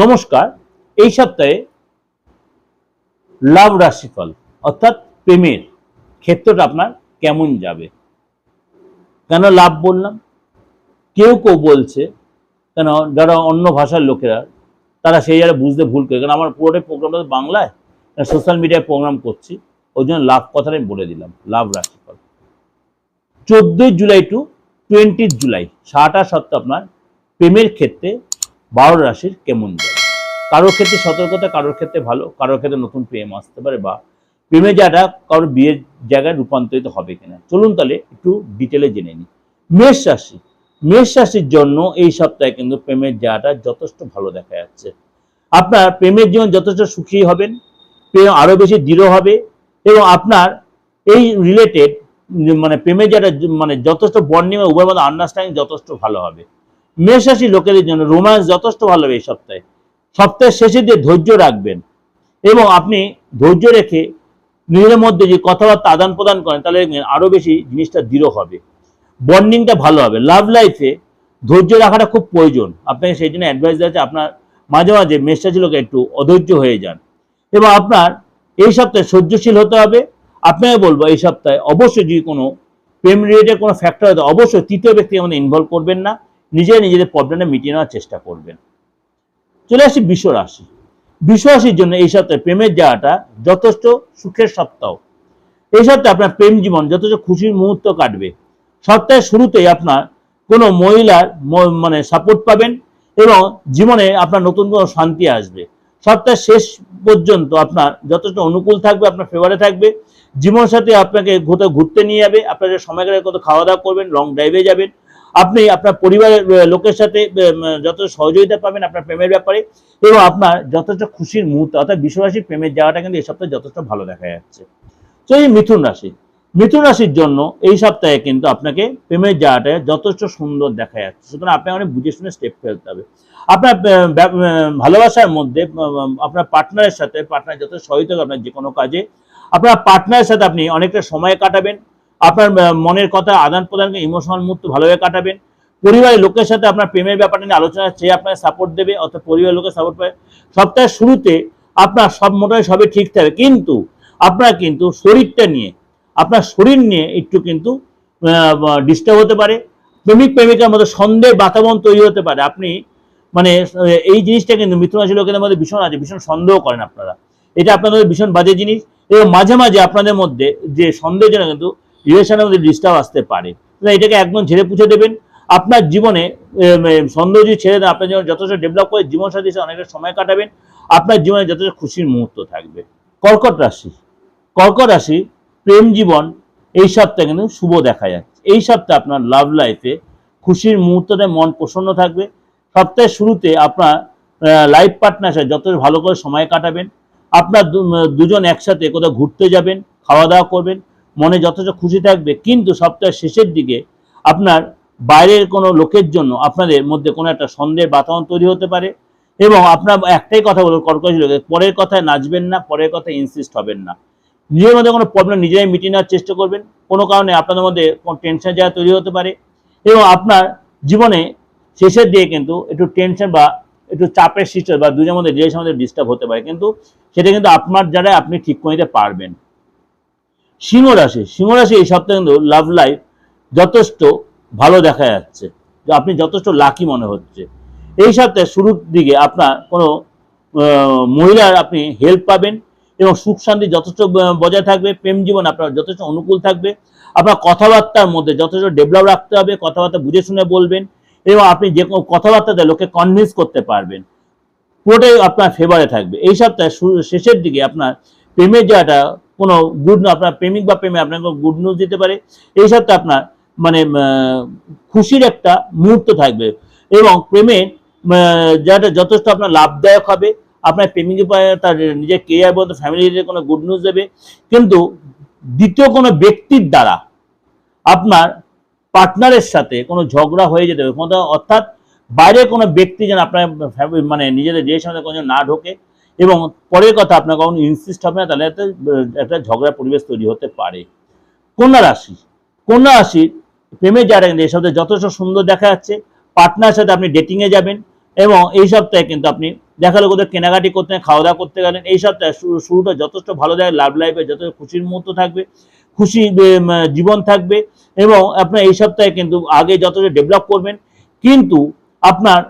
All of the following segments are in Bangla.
নমস্কার, এই সপ্তাহে লাভ রাশিফল, অর্থাৎ প্রেমের ক্ষেত্রটা আপনার কেমন যাবে? কেন লাভ বললাম? কেউ কেউ বলছে, কেন যারা অন্য ভাষার লোকেরা, তারা সেই জায়গায় বুঝতে ভুল করে, কারণ আমার পুরোটাই প্রোগ্রামটা বাংলায় সোশ্যাল মিডিয়ায় প্রোগ্রাম করছি, ওই জন্য লাভ কথাটা আমি বলে দিলাম, লাভ রাশিফল। চোদ্দই জুলাই টু টোয়েন্টি জুলাই সারাটা সপ্তাহ আপনার প্রেমের ক্ষেত্রে বারো রাশির কেমন যায়? কারোর ক্ষেত্রে সতর্কতা, কারোর ক্ষেত্রে ভালো, কারোর ক্ষেত্রে নতুন প্রেম আসতে পারে বা প্রেমের জায়গাটা কারোর বিয়ের জায়গায় রূপান্তরিত হবে কিনা। চলুন তাহলে একটু ডিটেলে জেনে নিই। মেষ রাশি, মেষ রাশির জন্য এই সপ্তাহে কিন্তু প্রেমের জায়গাটা যথেষ্ট ভালো দেখা যাচ্ছে। আপনার প্রেমের জীবন যথেষ্ট সুখী হবেন, প্রেম আরও বেশি দৃঢ় হবে এবং আপনার এই রিলেটেড মানে প্রেমের জায়গাটা মানে যথেষ্ট বন্ডিং উভয় মধ্যে আন্ডারস্ট্যান্ডিং যথেষ্ট ভালো হবে। মেষ রাশি লোকেদের জন্য রোম্যান্স যথেষ্ট ভালো হবে এই সপ্তাহে। সপ্তাহের শেষের দিয়ে ধৈর্য রাখবেন। এবং আপনি ধৈর্য রেখে নিজের মধ্যে যে কথাবার্তা আদান প্রদান করেন, তাহলে দেখবেন আরও বেশি জিনিসটা দৃঢ় হবে। বন্ডিংটা ভালো হবে। লাভ লাইফে ধৈর্য রাখাটা খুব প্রয়োজন। আপনাকে সেই জন্য অ্যাডভাইস দেওয়া আছে, আপনার মাঝে মাঝে মেষরাশি লোক একটু অধৈর্য হয়ে যান। এবং আপনার এই সপ্তাহে সহ্যশীল হতে হবে। আপনাকে বলব, এই সপ্তাহে অবশ্যই যদি কোনো প্রেম রিলেটেড কোনো ফ্যাক্টর হতে অবশ্যই তৃতীয় ব্যক্তি আমাদের ইনভলভ করবেন না। নিজে নিজেদের প্রবলেমটা মিটিয়ে নেওয়ার চেষ্টা করবেন। চলে আসি বিশ্ব রাশি। বিশ্ব রাশির জন্য এই সপ্তাহে প্রেমের জায়গাটা যথেষ্ট সুখের সপ্তাহ। এই সপ্তাহে আপনার প্রেম জীবন যথেষ্ট খুশির মুহূর্ত কাটবে। সপ্তাহের শুরুতেই আপনার কোনো মহিলার মানে সাপোর্ট পাবেন এবং জীবনে আপনার নতুন কোনো শান্তি আসবে। সপ্তাহের শেষ পর্যন্ত আপনার যথেষ্ট অনুকূল থাকবে, আপনার ফেভারে থাকবে। জীবন সাথে আপনাকে কোথাও ঘুরতে নিয়ে যাবে আপনাকে সময় কোথাও খাওয়া দাওয়া করবেন লং ড্রাইভে যাবেন। আপনি আপনার পরিবারের লোকের সাথে যথেষ্ট সহযোগিতা পাবেন আপনার প্রেমের ব্যাপারে এবং আপনার যথেষ্ট খুশির মুহূর্ত, অর্থাৎ বিশ্বরাশির প্রেমের জায়গাটা কিন্তু এই সপ্তাহে যথেষ্ট ভালো দেখা যাচ্ছে। তো এই মিথুন রাশি, মিথুন রাশির জন্য এই সপ্তাহে কিন্তু আপনাকে প্রেমের জায়গাটা যথেষ্ট সুন্দর দেখা যাচ্ছে। সুতরাং আপনাকে অনেক বুঝে শুনে স্টেপ ফেলতে হবে। আপনার ভালোবাসার মধ্যে আপনার পার্টনারের সাথে পার্টনার যথেষ্ট সহযোগিতা আপনার যে কোনো কাজে, আপনার পার্টনারের সাথে আপনি অনেকটা সময় কাটাবেন। আপনার মনের কথা, আদান প্রদানকে ইমোশনাল মুহূর্ত ভালোভাবে কাটাবেন। পরিবারের লোকের সাথে আপনার প্রেমের ব্যাপারটা নিয়ে আলোচনা চেয়ে আপনাকে সাপোর্ট দেবে, অর্থাৎ পরিবারের লোকের সাপোর্ট পাবে। সপ্তাহের শুরুতে আপনার সব মোটামুটি সবই ঠিক থাকবে কিন্তু আপনার কিন্তু শরীরটা নিয়ে, আপনার শরীর নিয়ে একটু কিন্তু ডিস্টার্ব হতে পারে। প্রেমিক, প্রেমিকার মধ্যে সন্দেহের বাতাবরণ তৈরি হতে পারে। আপনি মানে এই জিনিসটা কিন্তু মিথুন রাশি লোকেদের মধ্যে ভীষণ আছে, ভীষণ সন্দেহ করেন আপনারা। এটা আপনাদের ভীষণ বাজে জিনিস এবং মাঝে মাঝে আপনাদের মধ্যে যে সন্দেহজনক কিন্তু রিলেশনের মধ্যে ডিস্টার্ব আসতে পারে। এটাকে একদম ঝেড়ে পুছে দেবেন। আপনার জীবনে সন্দেহ যদি ছেড়ে দেন আপনার জীবনে যথেষ্ট ডেভেলপ করে জীবন সাথে অনেকটা সময় কাটাবেন। আপনার জীবনে যথেষ্ট খুশির মুহূর্ত থাকবে। কর্কট রাশি। কর্কট রাশি, প্রেম জীবন, এই সপ্তাহে কিন্তু শুভ দেখা যাচ্ছে। এই সপ্তাহে আপনার লাভ লাইফে খুশির মুহূর্ততে মন প্রসন্ন থাকবে। সপ্তাহের শুরুতে আপনার লাইফ পার্টনার সাথে যত ভালো করে সময় কাটাবেন। আপনার দুজন একসাথে কোথাও ঘুরতে যাবেন, খাওয়া দাওয়া করবেন। মনে যথেষ্ট খুশি থাকবে, কিন্তু সপ্তাহের শেষের দিকে আপনার বাইরের কোনো লোকের জন্য আপনাদের মধ্যে কোনো একটা সন্দেহের বাতাবরণ তৈরি হতে পারে এবং আপনার একটাই কথা বলব কর্কট লোকে পরের কথায় নাচবেন না, পরের কথায় ইনসিস্ট হবেন না। নিজের মধ্যে কোনো প্রবলেম নিজেরাই মিটিয়ে নেওয়ার চেষ্টা করবেন। কোনো কারণে আপনাদের মধ্যে কোনো টেনশন জায়গা তৈরি হতে পারে। এবং আপনার জীবনে শেষের দিকে কিন্তু একটু টেনশন বা একটু চাপের সৃষ্টি বা দুজনের মধ্যে রিলেশন মধ্যে ডিস্টার্ব হতে পারে। কিন্তু সেটা কিন্তু আপনার দ্বারা আপনি ঠিক করে নিতে পারবেন। সিংহ রাশি সিংহ রাশি এই সপ্তাহে কিন্তু লাভ লাইফ যথেষ্ট ভালো দেখা যাচ্ছে। আপনি যথেষ্ট লাকি মনে হচ্ছে। এই সপ্তাহে শুরুর দিকে আপনার কোনো মহিলার আপনি হেল্প পাবেন এবং সুখ শান্তি যথেষ্ট বজায় থাকবে, প্রেম জীবন আপনার যথেষ্ট অনুকূল থাকবে। আপনার কথাবার্তার মধ্যে যথেষ্ট ডেভেলপ রাখতে হবে, কথাবার্তা বুঝে শুনে বলবেন এবং আপনি যে কোনো কথাবার্তাতে লোকে কনভিন্স করতে পারবেন। পুরোটাই আপনার ফেভারে থাকবে। এই সপ্তাহে শেষের দিকে আপনার প্রেমের জায়গাটা কোনো গুড আপনার প্রেমিক বা প্রেমে আপনাকে গুড নিউজ দিতে পারে এই সপ্তাহে আপনার মানে খুশির একটা মুহূর্ত থাকবে এবং প্রেমের আহ, জায়গাটা যথেষ্ট আপনার লাভদায়ক হবে আপনার প্রেমিকের পায়ে তার নিজের কেরিয়ার বলতে ফ্যামিলির কোনো গুড নিউজ দেবে কিন্তু দ্বিতীয় কোনো ব্যক্তির দ্বারা আপনার পার্টনারের সাথে কোনো ঝগড়া হয়ে যেতে হবে অর্থাৎ বাইরে কোনো ব্যক্তি যেন আপনার মানে নিজেদের রিলেশনে কোনো না ঢোকে এবং পরের কথা আপনার কখনো ইনসিস্ট হবে না তাহলে একটা, একটা ঝগড়া পরিবেশ তৈরি হতে পারে। কন্যা রাশি। কন্যা রাশির প্রেমের জায়গা কিন্তু এই সপ্তাহে যথেষ্ট সুন্দর দেখা যাচ্ছে। পার্টনার সাথে আপনি ডেটিংয়ে যাবেন এবং এই সপ্তাহে কিন্তু আপনি দেখা গেলো কোথাও কেনাকাটি করতে খাওয়া দাওয়া করতে গেলেন এই সপ্তাহে শুরু- শুরুটা যথেষ্ট ভালো যায় লাভ লাইফে যথেষ্ট খুশির মুহূর্ত থাকবে খুশি জীবন থাকবে এবং আপনার এই সপ্তাহে কিন্তু আগে যতটা ডেভেলপ করবেন। কিন্তু আপনার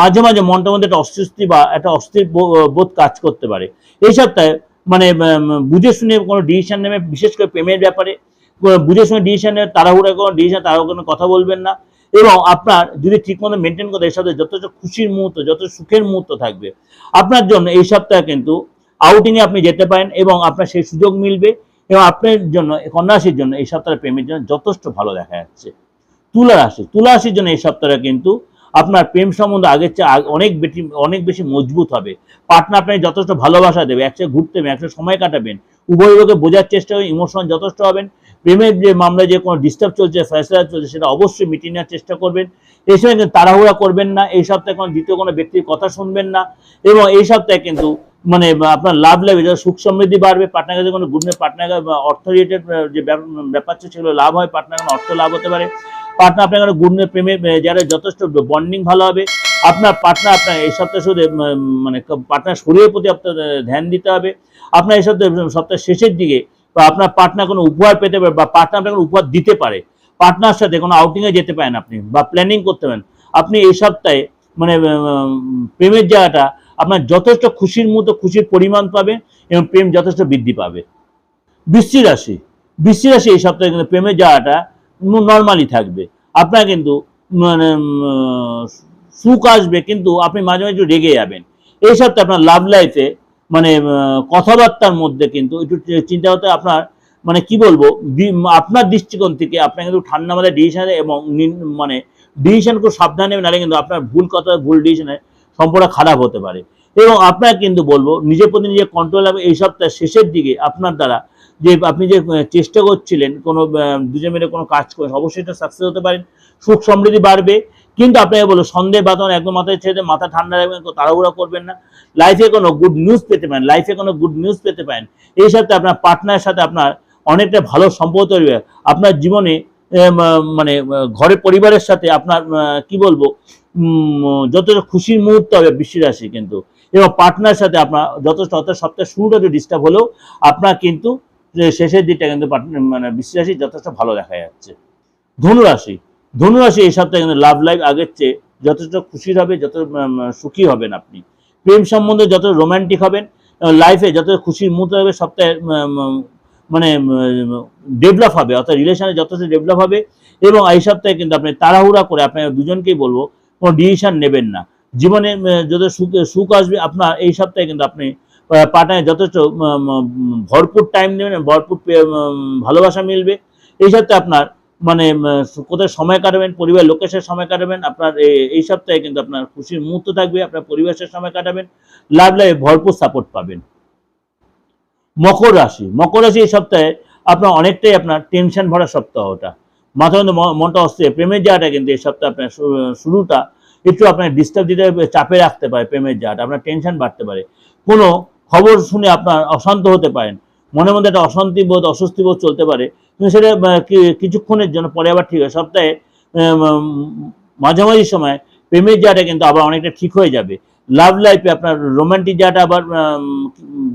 মাঝে মাঝে মনটার মধ্যে একটা অস্বস্তি বা একটা অস্থির বোধ কাজ করতে পারে। এই সপ্তাহে মানে বুঝে শুনে কোনো ডিসিশন নেবে, বিশেষ করে প্রেমের ব্যাপারে বুঝে শুনে ডিসিশন নেবে, তাড়াহুড়া কোনো ডিসিশন তাড়াহুড়ো কোনো কথা বলবেন না। এবং আপনার যদি ঠিকমতো মেনটেন করতে এই সপ্তাহে যথেষ্ট খুশির মুহূর্ত যত সুখের মুহূর্ত থাকবে। আপনার জন্য এই সপ্তাহে কিন্তু আউটিংয়ে আপনি যেতে পারেন এবং আপনার সেই সুযোগ মিলবে এবং আপনার জন্য কন্যারাশির জন্য এই সপ্তাহে প্রেমের জন্য যথেষ্ট ভালো দেখা যাচ্ছে। তুলা রাশি, তুলা রাশির জন্য এই সপ্তাহে কিন্তু আপনার প্রেম সম্বন্ধ আগের চেয়ে অনেক বেশি অনেক বেশি মজবুত হবে। পার্টনার আপনাকে যথেষ্ট ভালোবাসা দেবে, একসাথে ঘুরতে একসাথে সময় কাটাবেন, উভয় লোকে বোঝার চেষ্টা হবে ইমোশন যথেষ্ট হবেন। প্রেমের যে মামলায় যে কোনো ডিস্টার্ব চলছে, ফ্যাসলা চলছে, সেটা অবশ্যই মিটিয়ে নেওয়ার চেষ্টা করবেন। এই সময় কিন্তু তাড়াহুড়া করবেন না, এই সপ্তাহে কোনো দ্বিতীয় কোনো ব্যক্তির কথা শুনবেন না এবং এই সপ্তাহে কিন্তু মানে আপনার লাভ লাভ সুখ সমৃদ্ধি বাড়বে পার্টনার কাছে কোনো গুড পার্টনার অর্থ রিলেটেড যে ব্যাপ- ব্যাপার সেগুলো লাভ হয় পার্টনার অর্থ লাভ হতে পারে। পার্টনার আপনার গুড প্রেমে যারা যথেষ্ট বন্ডিং ভালো হবে, আপনার পার্টনার আপনার এই সপ্তাহে শুধু মানে পার্টনার শরীরের প্রতি আপনার ধ্যান দিতে হবে। আপনার এই সপ্তাহে সপ্তাহের শেষের দিকে বা আপনার পার্টনার কোনো উপহার পেতে পারে বা পার্টনার কোনো উপহার দিতে পারে পার্টনার সাথে কোনো আউটিংয়ে যেতে পারেন আপনি বা প্ল্যানিং করতে পারেন। আপনি এই সপ্তাহে মানে প্রেমের জায়গাটা আপনার যথেষ্ট খুশির মতো খুশির পরিমাণ পাবে এবং প্রেম যথেষ্ট বৃদ্ধি পাবে। বৃশ্চিক রাশি বৃশ্চিক রাশি এই সপ্তাহে কিন্তু প্রেমের জায়গাটা নর্মালি থাকবে। আপনার কিন্তু মানে সুখ আসবে, কিন্তু আপনি মাঝে মাঝে একটু রেগে যাবেন। এই সপ্তাহে আপনার লাভ লাইফে মানে কথাবার্তার মধ্যে কিন্তু একটু চিন্তা করতে আপনার মানে কি বলব আপনার দৃষ্টিকোণ থেকে আপনার কিন্তু ঠান্ডা মাথায় ডিসিশন এবং মানে ডিসিশন খুব সাবধানে নেবেন নাহলে কিন্তু আপনার ভুল কথা, ভুল ডিসিশনে সম্পূর্ণ খারাপ হতে পারে। এবং আপনার কিন্তু বলব, নিজের প্রতি নিজের কন্ট্রোল হবে এই সপ্তাহের শেষের দিকে আপনার দ্বারা যে আপনি যে চেষ্টা করছিলেন কোনো দুজন মিলে কোনো কাজ করে, অবশ্যই এটা সাকসেস হতে পারেন সুখ সমৃদ্ধি বাড়বে। কিন্তু আপনাকে বলো সন্দেহ বাতন একদম মাথায় ছেড়ে মাথা ঠান্ডা রাখবেন তাড়াহুড়া করবেন না। লাইফে কোনো গুড নিউজ পেতে পারেন লাইফে কোনো গুড নিউজ পেতে পারেন। এই সাথে আপনার পার্টনারের সাথে আপনার অনেকটা ভালো সম্পর্ক তৈরি হবে। আপনার জীবনে মানে ঘরের পরিবারের সাথে আপনার কি বলব যতটা খুশির মুহূর্ত হবে বৃষ্টি রাশি কিন্তু। এবং পার্টনারের সাথে আপনার যথেষ্ট অর্থাৎ সপ্তাহের শুরুটা একটু ডিস্টার্ব হলেও আপনার কিন্তু শেষের দিকটা কিন্তু মানে রাশি যথেষ্ট ভালো দেখা যাচ্ছে। ধনুরাশি ধনুরাশি এই সপ্তাহে কিন্তু লাভ লাইফ আগের চেয়ে যথেষ্ট খুশির হবে, যত সুখী হবেন আপনি। প্রেম সম্বন্ধে যত রোম্যান্টিক হবেন লাইফে যত খুশির মুহূর্ত হবে সপ্তাহে মানে ডেভেলপ হবে, অর্থাৎ রিলেশনে যথেষ্ট ডেভেলপ হবে এবং এই সপ্তাহে কিন্তু আপনি তাড়াহুড়া করে আপনার দুজনকেই বলব, কোনো ডিসিশন নেবেন না। জীবনে যত সুখ সুখ আসবে, আপনার এই সপ্তাহে কিন্তু আপনি পার্টনার যথেষ্ট ভরপুর টাইম নেবেন ভরপুর ভালোবাসা মিলবে। এই সপ্তাহে আপনার মানে কোথায় সময় কাটাবেন, পরিবার, লোকের সাথে সময় কাটাবেন, আপনার এই সপ্তাহে কিন্তু আপনার খুশির মুহূর্ত থাকবে, আপনার পরিবারের সাথে সময় কাটাবেন, লাভ লাইফে ভরপুর সাপোর্ট পাবেন। মকর রাশি মকর রাশি এই সপ্তাহে আপনার অনেকটাই আপনার টেনশন ভরা সপ্তাহ ওটা। মাথার মধ্যে মনটা অস্থির, প্রেমের জায়গাটা কিন্তু এই সপ্তাহে আপনার শুরুটা একটু আপনার ডিস্টার্ব দিতে চাপে রাখতে পারে প্রেমের জায়গাটা আপনার টেনশন বাড়তে পারে। কোনো খবর শুনে আপনার অশান্ত হতে পারেন। মনে মধ্যে একটা অশান্তি বোধ, অস্বস্তি বোধ চলতে পারে। কিন্তু সেটা কিছুক্ষণের জন্য, পরে আবার ঠিক হয়। সপ্তাহে মাঝামাঝি সময় প্রেমের জায়গাটা কিন্তু আবার অনেকটা ঠিক হয়ে যাবে। লাভ লাইফে আপনার রোমান্টিক জায়গাটা আবার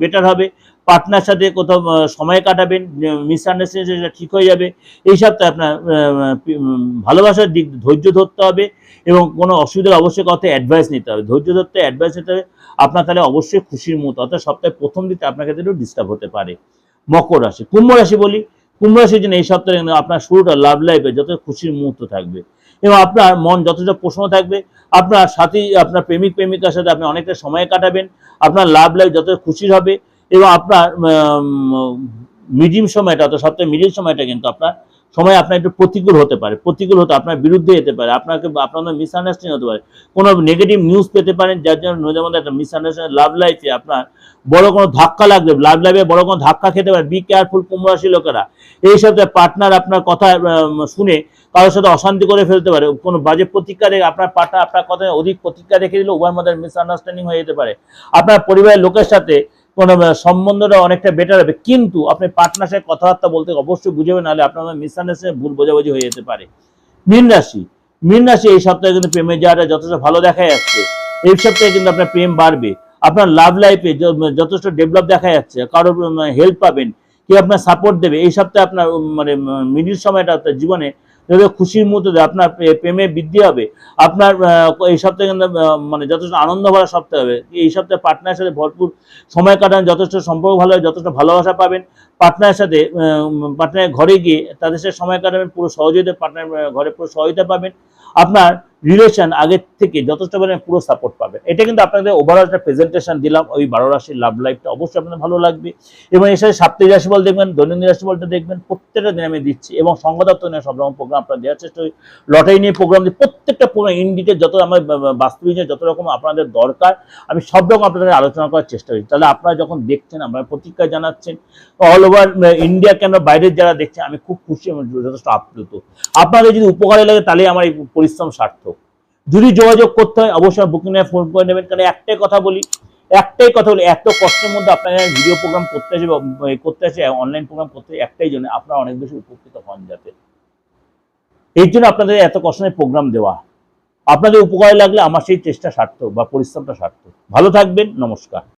বেটার হবে। পার্টনার সাথে কোথাও সময় কাটাবেন মিসআন্ডারস্ট্যান্ডিং সেটা ঠিক হয়ে যাবে। এই সপ্তাহে আপনার ভালোবাসার দিক ধৈর্য ধরতে হবে এবং কোনো অসুবিধার অবশ্যই কথা অ্যাডভাইস নিতে হবে। ধৈর্য ধরতে অ্যাডভাইস নিতে হবে। আপনার তাহলে অবশ্যই খুশির মুহূর্ত, অর্থাৎ সপ্তাহে প্রথম দিকে আপনার ক্ষেত্রে একটু ডিস্টার্ব হতে পারে। মকর রাশি, কুম্ভ রাশি বলি, কুম্ভ রাশির জন্য এই সপ্তাহে আপনার শুরুটা লাভ লাইফে যত খুশির মুহূর্ত থাকবে এবং আপনার মন যথেষ্ট প্রশ্ন থাকবে, আপনার সাথী, আপনার প্রেমিক, প্রেমিকার সাথে আপনি অনেকটা সময় কাটাবেন, আপনার লাভ লাইফ যত খুশির হবে এবং আপনার মিডিয়াম সময়টা অর্থাৎ সপ্তাহে মিডিয়াম সময়টা কিন্তু আপনার, সময় আপনার একটু প্রতিকূল হতে পারে। প্রতিকূল হতে, আপনার বিরুদ্ধে যেতে পারে। আপনাকে আপনাদের মিসআন্ডারস্ট্যান্ডিং হতে পারে। কোনো নেগেটিভ নিউজ পেতে পারেন, যার জন্য মধ্যে একটা মিসআন্ডারস্ট্যান্ডিং লাভ লাইফে আপনার বড় কোনো ধাক্কা লাগবে। লাভ লাইফে বড় কোনো ধাক্কা খেতে পারে বি কেয়ারফুল কুম্ভ রাশি লোকেরা। এই সাথে পার্টনার আপনার কথা শুনে কারোর সাথে অশান্তি করে ফেলতে পারে। কোনো বাজে প্রতিক্রিয়া রেখে আপনার পার্টনার আপনার কথায় অধিক প্রতিক্রিয়া রেখে দিলে উভয়ের মধ্যে মিসআন্ডারস্ট্যান্ডিং হয়ে যেতে পারে। আপনার পরিবারের লোকের সাথে সম্বন্ধটা অনেকটা বেটার হবে। কিন্তু আপনি পার্টনার সাথে কথাবার্তা বলতে অবশ্যই বুঝবেন, নাহলে আপনার মিসআন্ডারস্ট্যান্ডিং ভুল বোঝাবুঝি হয়ে যেতে পারে। মীন রাশি। মীন রাশি এই সপ্তাহে কিন্তু প্রেমের জায়গাটা যথেষ্ট ভালো দেখা যাচ্ছে। এই সপ্তাহে কিন্তু আপনার প্রেম বাড়বে। আপনার লাভ লাইফে যথেষ্ট ডেভেলপ দেখা যাচ্ছে। কারোর হেল্প পাবেন, কেউ আপনার সাপোর্ট দেবে। এই সপ্তাহে আপনার মানে মিডিল সময়টা আপনার জীবনে যত খুশির মুহূর্তে দেয় আপনার প্রে- প্রেমে বৃদ্ধি হবে, আপনার এই সপ্তাহে কিন্তু মানে যথেষ্ট আনন্দ ভরা সপ্তাহ হবে। এই সপ্তাহে পার্টনারের সাথে ভরপুর সময় কাটান, যথেষ্ট সম্পর্ক ভালো হবে, যথেষ্ট ভালোবাসা পাবেন। পার্টনারের সাথে পার্টনারের ঘরে গিয়ে তাদের সাথে সময় কাটাবেন, পুরো সহযোগিতা পার্টনার ঘরে পুরো সহযোগিতা পাবেন। আপনার রিলেশন আগের থেকে যথেষ্ট পরিমাণে পুরো সাপোর্ট পাবেন এটা কিন্তু আপনাদের ওভারঅল একটা প্রেজেন্টেশন দিলাম, ওই বারো রাশির লাভ লাইফটা অবশ্যই আপনাদের ভালো লাগবে। এবং এর সাথে সাপ্তাহিক রাশিফল দেখবেন, দৈনন্দিন রাশিফলটা দেখবেন, প্রত্যেকটা দিন আমি দিচ্ছি এবং সংবাদত্ব নিয়ে সব রকম প্রোগ্রাম আপনারা দেওয়ার চেষ্টা করি। লটারি নিয়ে প্রোগ্রাম দিই, প্রত্যেকটা প্রোগ্রাম ইন ডিটেল যত আমার বাস্তবিক যত রকম আপনাদের দরকার, আমি সব রকম আপনাদের আলোচনা করার চেষ্টা করি। তাহলে আপনারা যখন দেখছেন, আপনারা প্রতিক্রিয়া জানাচ্ছেন অল ওভার ইন্ডিয়া কেন বাইরের যারা দেখছেন আমি খুব খুশি এবং যথেষ্ট আপ্লুত। আপনাদের যদি উপকারে লাগে তাহলে আমার এই পরিশ্রম সার্থক। যদি যোগাযোগ করতে হয়, অবশ্যই বুকিং নিয়ে ফোন করে নেবেন। কারণ একটাই কথা বলি, একটাই কথা বলি, এত কষ্টের মধ্যে আপনারা ভিডিও প্রোগ্রাম করতে আসে করতে আসে অনলাইন প্রোগ্রাম করতে একটাই জন্য আপনারা অনেক বেশি উপকৃত হন যাতে। এই জন্য আপনাদের এত কষ্টের প্রোগ্রাম দেওয়া। আপনাদের উপকারে লাগলে আমার সেই চেষ্টা সার্থক বা পরিশ্রমটা সার্থক। ভালো থাকবেন, নমস্কার।